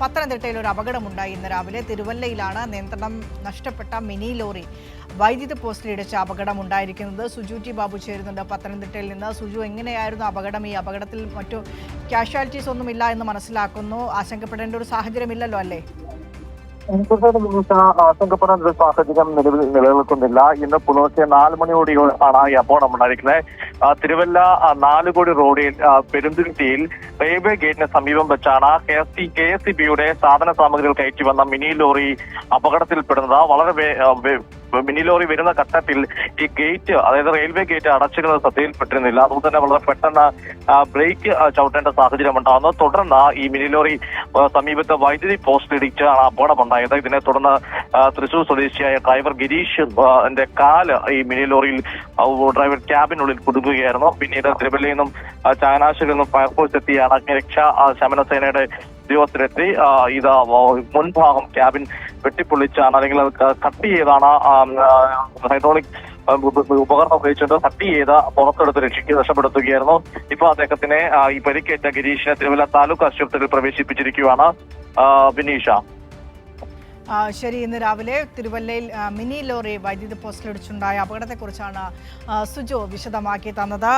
പത്തനംതിട്ടയിൽ ഒരു അപകടമുണ്ടായി. ഇന്ന് രാവിലെ തിരുവല്ലയിലാണ് നിയന്ത്രണം നഷ്ടപ്പെട്ട മിനി ലോറി. വൈദ്യുത പോസ്റ്റിൽ ഇടിച്ച അപകടമുണ്ടായിരിക്കുന്നത്. സുജു ടി ബാബു ചേരുന്നുണ്ട്. പത്തനംതിട്ടയിൽ നിന്ന് സുജു എങ്ങനെയായിരുന്നു അപകടം? ഈ അപകടത്തിൽ മറ്റു കാഷ്വാലിറ്റീസ് ഒന്നുമില്ല എന്ന് മനസ്സിലാക്കുന്നു. ആശങ്കപ്പെടേണ്ട ഒരു സാഹചര്യമില്ലല്ലോ അല്ലേ? നിമിഷ ആശങ്കപ്പെടാൻ ഒരു സാഹചര്യം നിലവിൽ നിലനിൽക്കുന്നില്ല ഇന്ന് പുലർച്ചെ നാല് മണിയോടെ ആണ് ഈ അപകടം ഉണ്ടായിരിക്കുന്നത്. തിരുവല്ല നാലുകോടി റോഡിൽ പെരുന്തുരുത്തിയിൽ റെയിൽവേ ഗേറ്റിന് സമീപം വെച്ചാണ് K S C K S C ബിയുടെ സാധന സാമഗ്രികൾ കയറ്റി വന്ന മിനി ലോറി അപകടത്തിൽപ്പെടുന്നത്. വളരെ മിനി ലോറി വരുന്ന ഘട്ടത്തിൽ ഈ ഗേറ്റ് അതായത് റെയിൽവേ ഗേറ്റ് അടച്ചിരുന്നത് ശ്രദ്ധയിൽപ്പെട്ടിരുന്നില്ല. അതുകൊണ്ട് തന്നെ വളരെ പെട്ടെന്ന് ബ്രേക്ക് ചവിട്ടേണ്ട സാഹചര്യം ഉണ്ടാകുന്നു. തുടർന്ന് ഈ മിനി ലോറി സമീപത്തെ വൈദ്യുതി പോസ്റ്റ് ഇടിച്ചാണ് അപകടമുണ്ടായത് ഇതിനെ തുടർന്ന് തൃശൂർ സ്വദേശിയായ ഡ്രൈവർ ഗിരീഷ് എന്റെ കാൽ ഈ മിനി ലോറിയിൽ ഡ്രൈവർ ക്യാബിനുള്ളിൽ കുടുങ്ങുകയായിരുന്നു. പിന്നീട് തിരുവല്ലയിൽ നിന്നും ചങ്ങനാശ്ശേരിയിൽ നിന്നും ഫയർഫോഴ്സ് എത്തിയാണ്. രക്ഷാ ശമന സേനയുടെ ഉദ്യോഗസ്ഥരെത്തി ഇത് മുൻഭാഗം ക്യാബിൻ വെട്ടിപ്പൊളിച്ചാണ് അല്ലെങ്കിൽ കട്ട് ചെയ്താണ് ഹൈഡ്രോളിക് ഉപകരണം ഉപയോഗിച്ചുകൊണ്ട് കട്ട് ചെയ്ത് പുറത്തെടുത്ത് രക്ഷിക്കുക രക്ഷപ്പെടുത്തുകയായിരുന്നു. ഇപ്പൊ അദ്ദേഹത്തിനെ ഈ പരിക്കേറ്റ ഗിരീഷിനെ തിരുവല്ല താലൂക്ക് ആശുപത്രിയിൽ പ്രവേശിപ്പിച്ചിരിക്കുകയാണ് ബിനീഷ. ശരി ഇന്ന് രാവിലെ തിരുവല്ലയിൽ മിനി ലോറി വൈദ്യുതി പോസ്റ്റിലിടിച്ചുണ്ടായ അപകടത്തെക്കുറിച്ചാണ് സുജു വിശദമാക്കി തന്നത്.